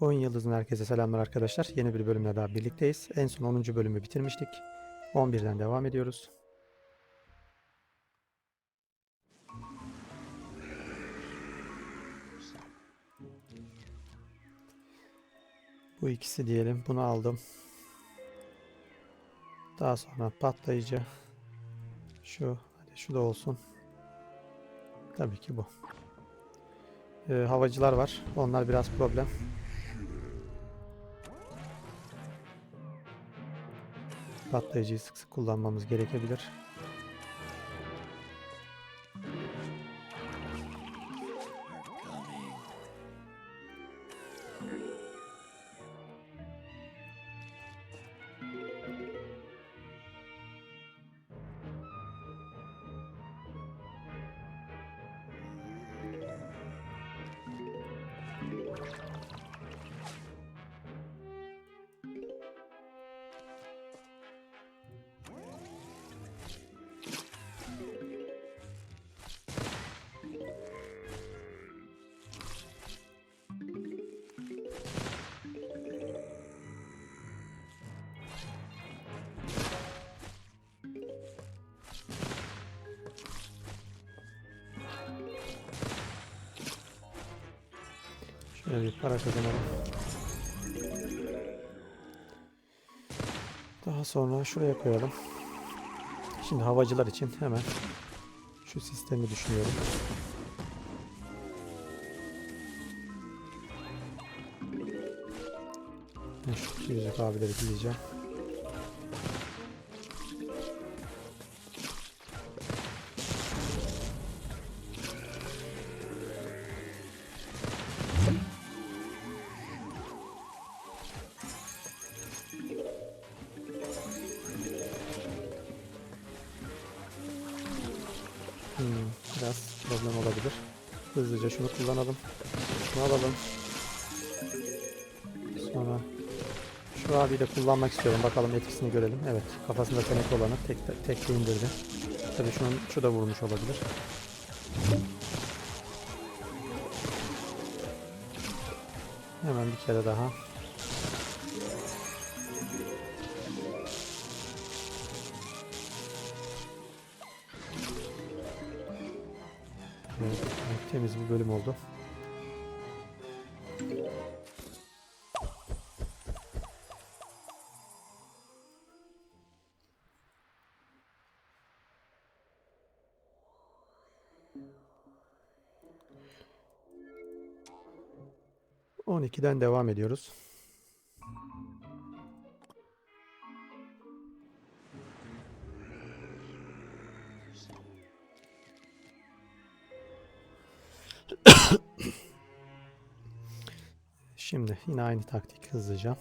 Oyun Yıldız'ın herkese selamlar arkadaşlar. Yeni bir bölümle daha birlikteyiz. En son 10. bölümü bitirmiştik. 11'den devam ediyoruz. Bu ikisi diyelim. Bunu aldım. Daha sonra patlayıcı. Şu. Hadi şu da olsun. Tabii ki bu. Ee, havacılar var. Onlar biraz problem. Patlayıcıyı sık sık kullanmamız gerekebilir. Bir para kazanalım. Daha sonra şuraya koyalım. Şimdi havacılar için hemen şu sistemi düşünüyorum. Şu yüzük abileri diyeceğim. Kullanalım. Şunu alalım. Sonra şu abiyi de kullanmak istiyorum. Bakalım etkisini görelim. Evet, kafasında tenek olanı tek tek indirdi. Tabii şunun şu da vurmuş olabilir. Hemen bir kere daha. Temiz bir bölüm oldu. On ikiden devam ediyoruz. Şimdi yine aynı taktik hızlıca.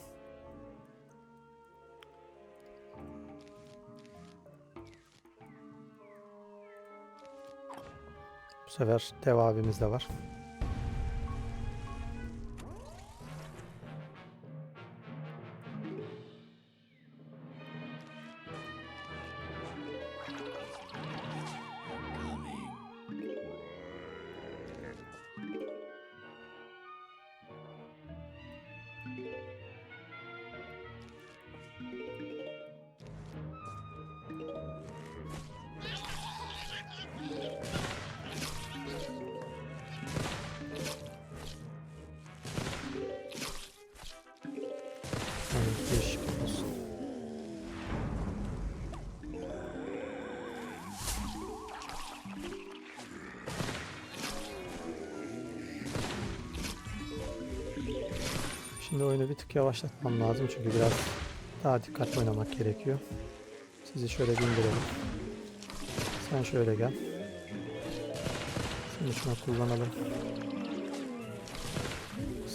Bu sefer dev abimiz de var. Şimdi oyunu bir tık yavaşlatmam lazım çünkü biraz daha dikkatli oynamak gerekiyor. Sizi şöyle bir indirelim. Sen şöyle gel. Seni şuna kullanalım.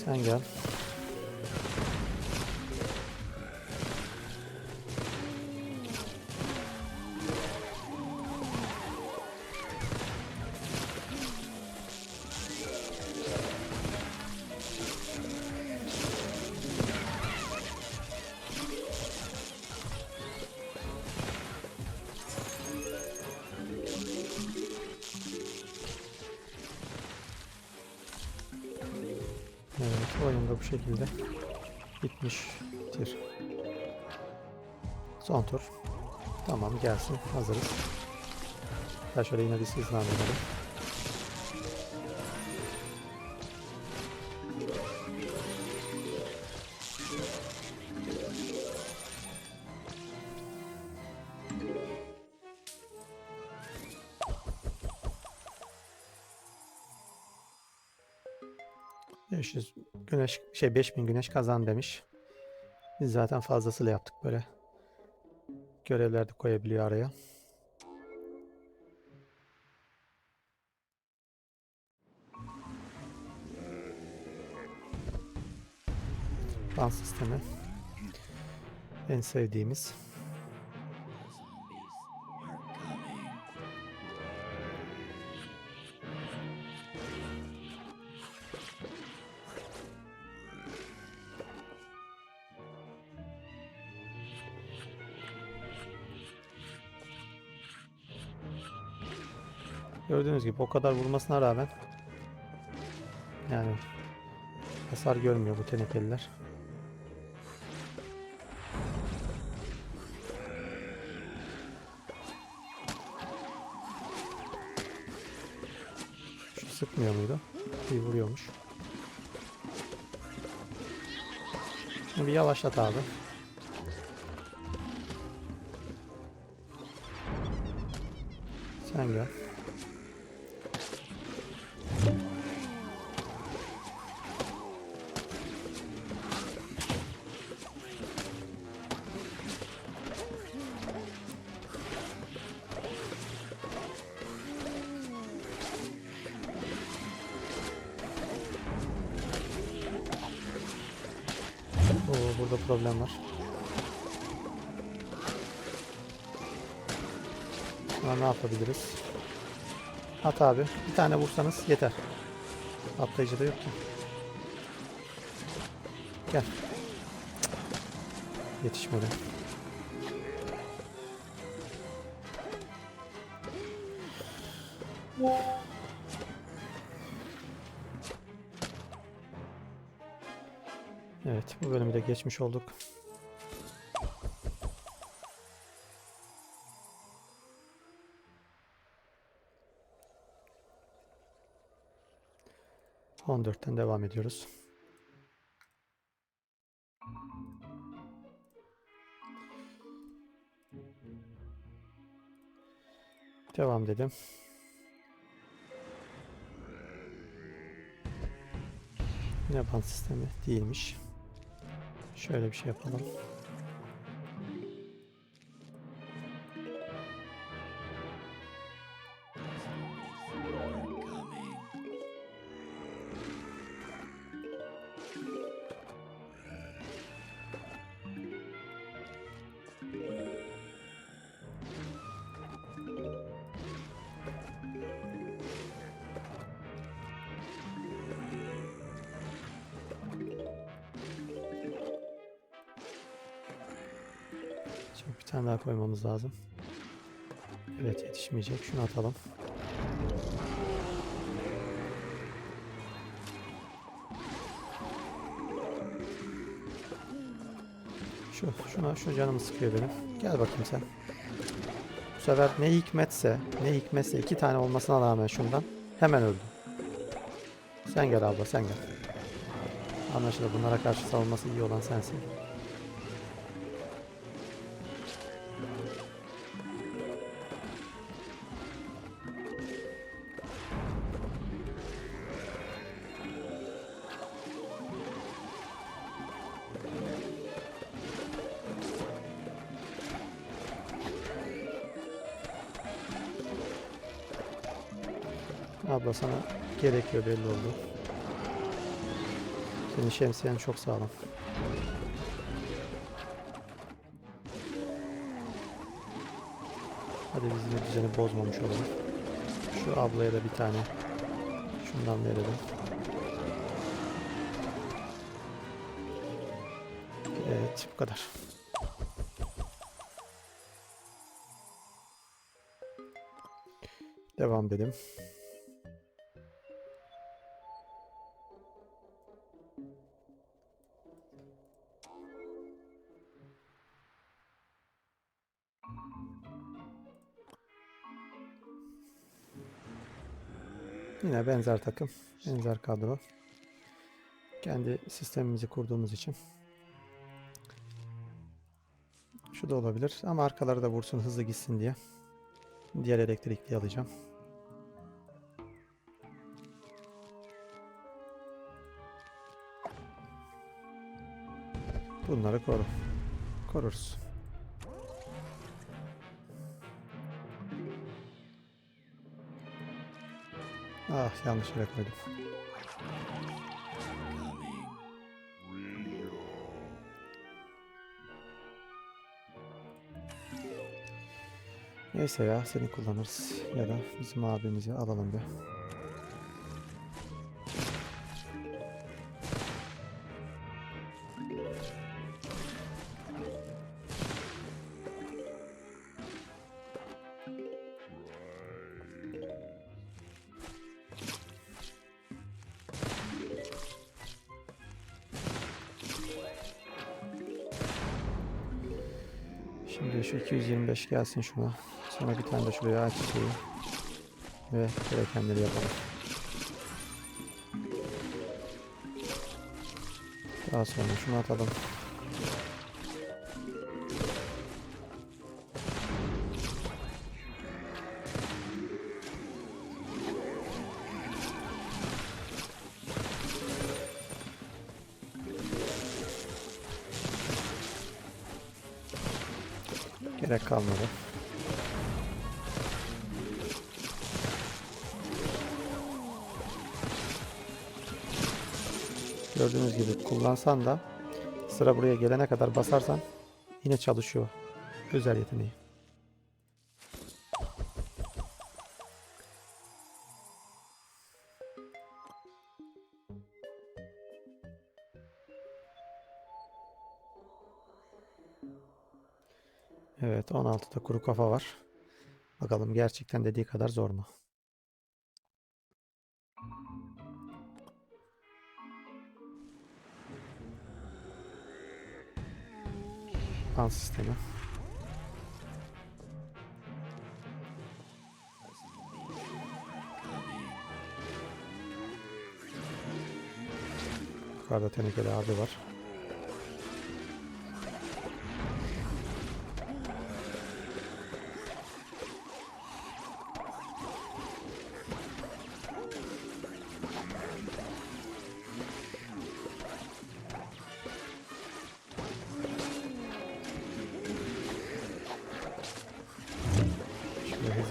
Sen gel. Bu şekilde bitmiştir. Son tur. Tamam gelsin. Hazırız. Ya şöyle yine bir hızlandıralım. %500 güneş şey 5000 güneş kazan demiş. Biz zaten fazlasıyla yaptık böyle. Görevler de koyabiliyor araya. Ban sistemi. En sevdiğimiz. Gördüğünüz gibi o kadar vurmasına rağmen yani hasar görmüyor bu tenekeliler. Şu sıkmıyor muydu? İyi vuruyormuş. Şimdi bir yavaşlat abi. Sen gel. Burada problem var. Şu an ne yapabiliriz? At abi. Bir tane vursanız yeter. Atlayıcı da yok ki. Gel. Yetişmedi. Geçmiş olduk. On dörtten devam ediyoruz. Devam dedim. Yine band sistemi değilmiş. Şöyle bir şey yapalım. Şimdi bir tane daha koymamız lazım. Evet yetişmeyecek. Şunu atalım. Şu, şuna, şu canımı sıkıyor benim. Gel bakayım sen. Bu sefer ne hikmetse, ne hikmetse iki tane olmasına rağmen şundan hemen öldü. Sen gel abla, sen gel. Anlaşıldı. Bunlara karşı savunması iyi olan sensin. Abla sana gerekiyor belli oldu. Senin şemsiyen çok sağlam. Hadi biz yine düzeni bozmamış olalım. Şu ablaya da bir tane şundan verelim. Evet bu kadar. Devam dedim. Yine benzer takım, benzer kadro. Kendi sistemimizi kurduğumuz için. Şu da olabilir ama arkaları da vursun hızlı gitsin diye. Diğer elektrikli alacağım. Bunları koru. Koruruz. Ah yanlış yere koydum. Neyse ya seni kullanırız ya da bizim abimizi alalım bir. 225 gelsin şuna. Sonra bir tane de şuraya aç şeyi. Ve gerekenleri yapalım. Daha sonra şunu atalım. Kalmadı. Gördüğünüz gibi kullansan da sıra buraya gelene kadar basarsan yine çalışıyor. Özel yeteneği. Evet 16'da kuru kafa var. Bakalım gerçekten dediği kadar zor mu? Pan sistemi. Yukarıda tenekeli abi var.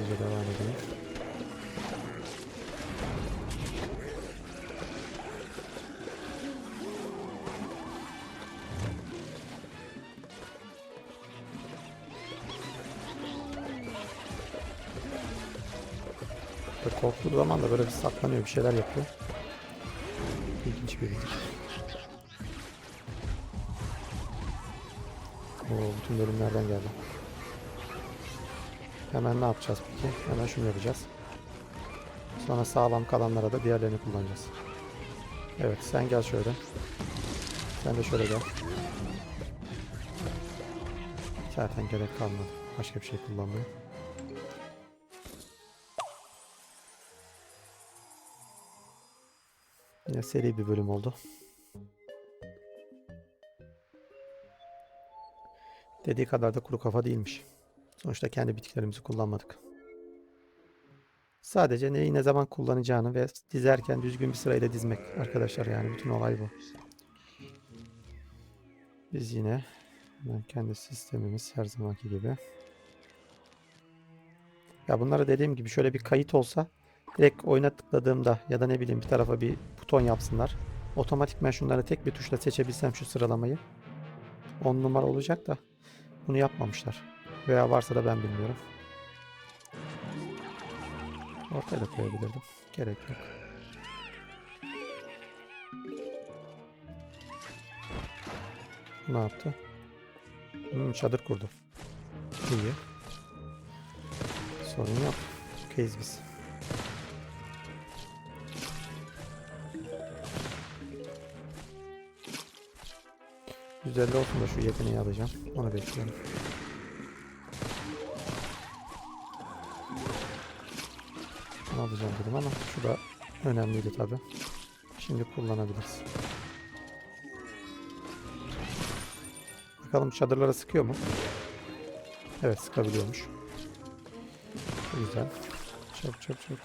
Hızlıca devam edelim. Korktuğu zaman da böyle bir saklanıyor, bir şeyler yapıyor. İlginç bir bilgi. Oo, bütün bölümlerden geldi. Hemen ne yapacağız peki? Hemen şunu yapacağız. Sonra sağlam kalanlara da diğerlerini kullanacağız. Evet sen gel şöyle. Sen de şöyle gel. Zaten gerek kalmadı. Başka bir şey kullanmaya. Yine seri bir bölüm oldu. Dediği kadar da kuru kafa değilmiş. Sonuçta kendi bitkilerimizi kullanmadık. Sadece neyi ne zaman kullanacağını ve dizerken düzgün bir sırayla dizmek arkadaşlar yani bütün olay bu. Biz yine kendi sistemimiz her zamanki gibi. Ya bunlara dediğim gibi şöyle bir kayıt olsa direkt oyuna tıkladığımda ya da ne bileyim bir tarafa bir buton yapsınlar. Otomatikman şunları tek bir tuşla seçebilsem şu sıralamayı 10 numara olacak da bunu yapmamışlar. Veya varsa da ben bilmiyorum. Ortaya da koyabilirdim. Gerek yok. Ne yaptı? Hmm, çadır kurdu. İyi. Sorun yok. Okeyiz biz. Güzel olsun da şu yeteneği alacağım. Onu bekliyorum. Bunu alacağım dedim ama şu önemliydi tabi. Şimdi kullanabiliriz. Bakalım çadırlara sıkıyor mu? Evet sıkabiliyormuş. Güzel. Çok çok çok.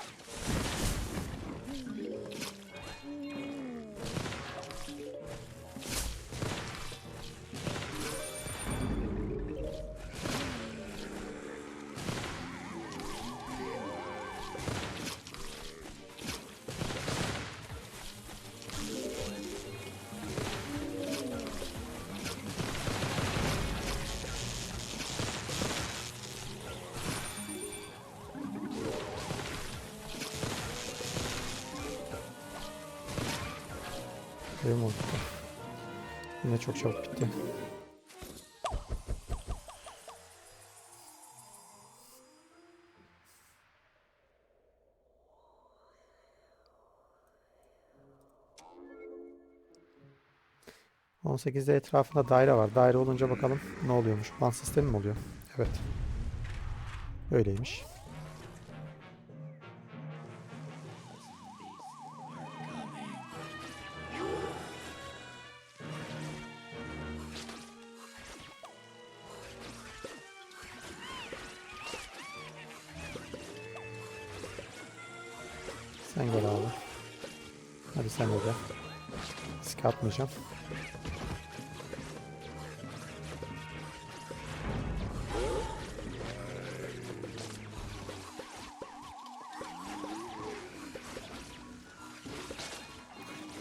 18'de etrafında daire var. Daire olunca bakalım ne oluyormuş. Puan sistemi mi oluyor? Evet. Öyleymiş. Sen gel abi. Hadi sen de gel. Risk atmayacağım.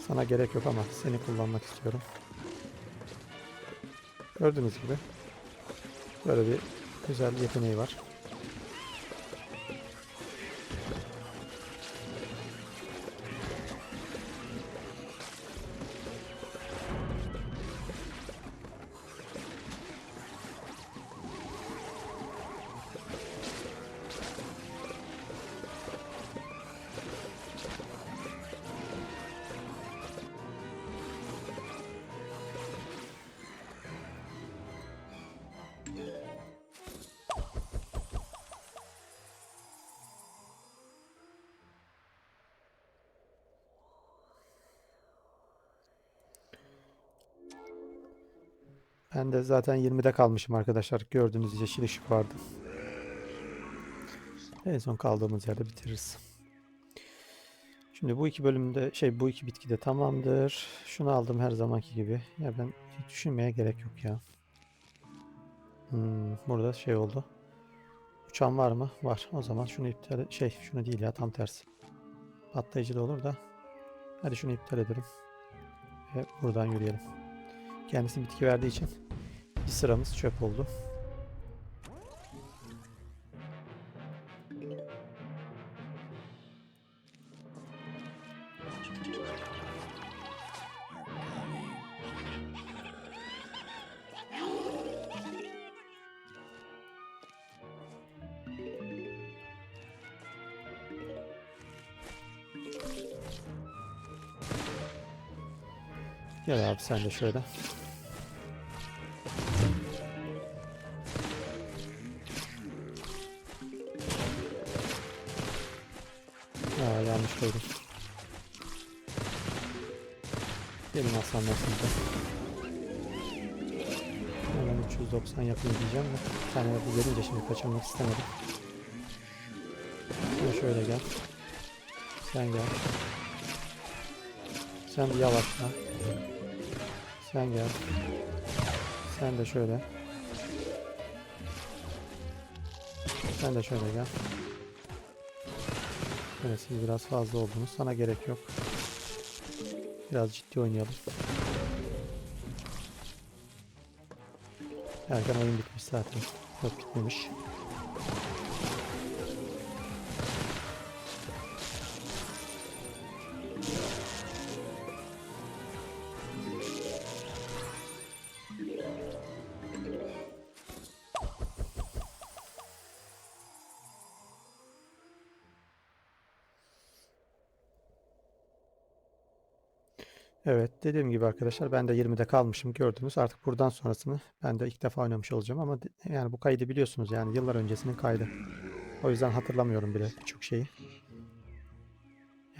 Sana gerek yok ama seni kullanmak istiyorum. Gördüğünüz gibi böyle bir güzel yeteneği var. Ben de zaten 20'de kalmışım arkadaşlar. Gördüğünüz yeşil ışık vardı. En son kaldığımız yerde bitiririz. Şimdi bu iki bölümde şey bu iki bitki de tamamdır. Şunu aldım her zamanki gibi. Ya ben hiç düşünmeye gerek yok ya. Hmm, burada şey oldu. Uçan var mı? Var. O zaman şunu iptal e- şey şunu değil ya tam tersi. Patlayıcı da olur da. Hadi şunu iptal edelim. Ve buradan yürüyelim. Kendisi bitki verdiği için bir sıramız çöp oldu. Gel abi sen de şöyle. Sizde. Hemen 390 yapayım diyeceğim de. Bir tane bu gelince şimdi kaçırmak istemedim. Sen şöyle gel. Sen gel. Sen bir yavaşla. Sen gel. Sen de şöyle. Sen de şöyle gel. Evet siz biraz fazla oldunuz. Sana gerek yok. Biraz ciddi oynayalım. Erken oyun bitmiş zaten. Yok bitmemiş. Dediğim gibi arkadaşlar ben de 20'de kalmışım gördünüz. Artık buradan sonrasını ben de ilk defa oynamış olacağım ama yani bu kaydı biliyorsunuz yani yıllar öncesinin kaydı. O yüzden hatırlamıyorum bile birçok şeyi.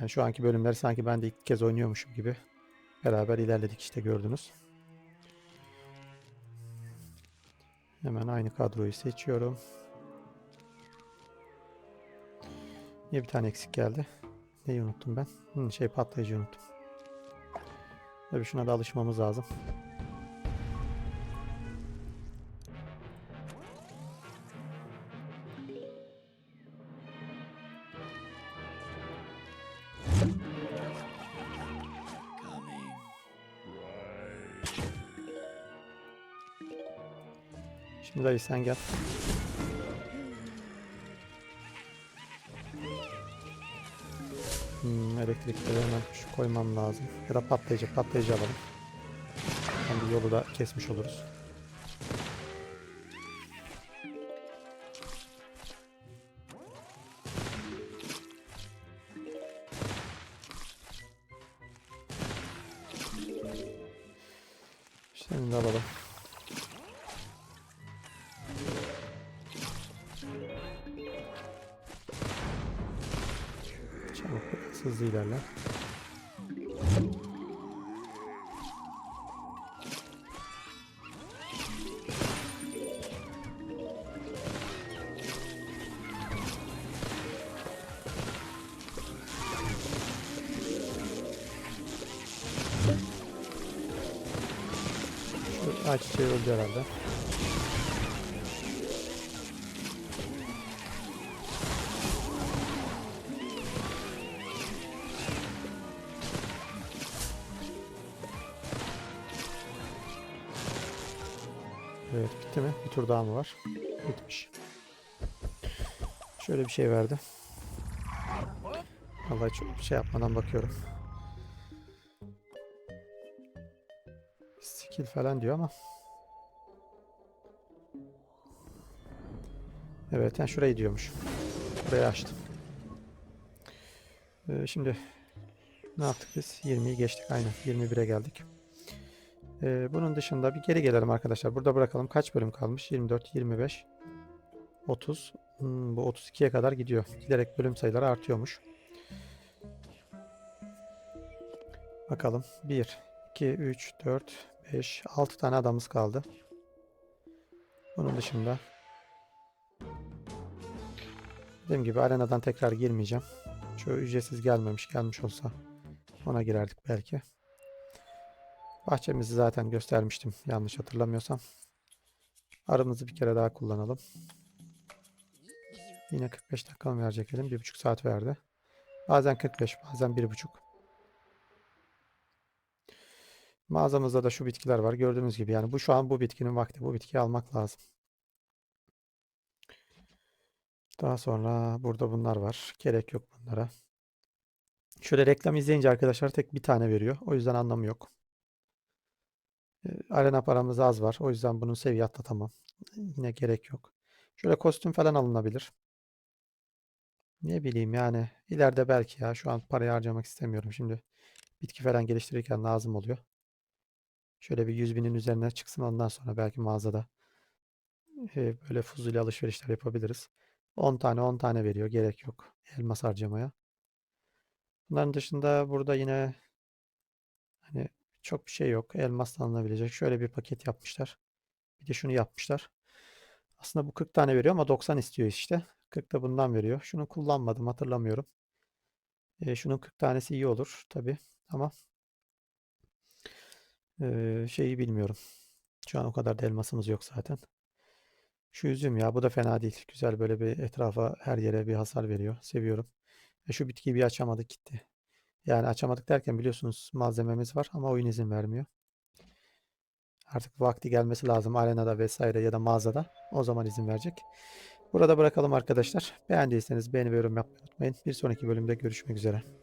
Yani şu anki bölümleri sanki ben de ilk kez oynuyormuşum gibi. Beraber ilerledik işte gördünüz. Hemen aynı kadroyu seçiyorum. Niye bir tane eksik geldi? Neyi unuttum ben? Hı, şey patlayıcı unuttum. Tabii şuna da alışmamız lazım. Şimdi dayı sen gel. Hmm, elektrikleri hemen şu koymam lazım. Ya da patlayıcı, patlayıcı alalım. Hem bir yolu da kesmiş oluruz. Ağaç çiçeği öldü herhalde. Evet bitti mi? Bir tur daha mı var? Bitmiş. Şöyle bir şey verdi. Vallahi çok bir şey yapmadan bakıyorum. Skill falan diyor ama. Evet yani şurayı diyormuş. Burayı açtım. Ee, şimdi ne yaptık biz? 20'yi geçtik aynen. 21'e geldik. Ee, bunun dışında bir geri gelelim arkadaşlar. Burada bırakalım. Kaç bölüm kalmış? 24, 25, 30. Hmm, bu 32'ye kadar gidiyor. Giderek bölüm sayıları artıyormuş. Bakalım. 1, 2, 3, 4, 5, 6 tane adamız kaldı. Bunun dışında dediğim gibi arenadan tekrar girmeyeceğim. Şu ücretsiz gelmemiş gelmiş olsa ona girerdik belki. Bahçemizi zaten göstermiştim yanlış hatırlamıyorsam. Arımızı bir kere daha kullanalım. Yine 45 dakika mı verecek elim? 1,5 saat verdi. Bazen 45, bazen 1,5. Mağazamızda da şu bitkiler var. Gördüğünüz gibi yani bu şu an bu bitkinin vakti. Bu bitkiyi almak lazım. Daha sonra burada bunlar var. Gerek yok bunlara. Şöyle reklam izleyince arkadaşlar tek bir tane veriyor. O yüzden anlamı yok. E, Arena paramız az var. O yüzden bunun seviye atlatamam. Yine gerek yok. Şöyle kostüm falan alınabilir. Ne bileyim yani. ileride belki ya. Şu an parayı harcamak istemiyorum. Şimdi bitki falan geliştirirken lazım oluyor. Şöyle bir 100 binin üzerine çıksın. Ondan sonra belki mağazada e, böyle fuzuli alışverişler yapabiliriz. 10 tane 10 tane veriyor. Gerek yok. Elmas harcamaya. Bunların dışında burada yine hani çok bir şey yok. Elmasla alınabilecek. Şöyle bir paket yapmışlar. Bir de şunu yapmışlar. Aslında bu 40 tane veriyor ama 90 istiyor işte. 40 da bundan veriyor. Şunu kullanmadım hatırlamıyorum. E, şunun 40 tanesi iyi olur tabi ama e, şeyi bilmiyorum. Şu an o kadar da elmasımız yok zaten. Şu üzüm ya bu da fena değil. Güzel böyle bir etrafa her yere bir hasar veriyor. Seviyorum. E, şu bitkiyi bir açamadık gitti. Yani açamadık derken biliyorsunuz malzememiz var ama oyun izin vermiyor. Artık vakti gelmesi lazım arenada vesaire ya da mağazada. O zaman izin verecek. Burada bırakalım arkadaşlar. Beğendiyseniz beğeni ve yorum yapmayı unutmayın. Bir sonraki bölümde görüşmek üzere.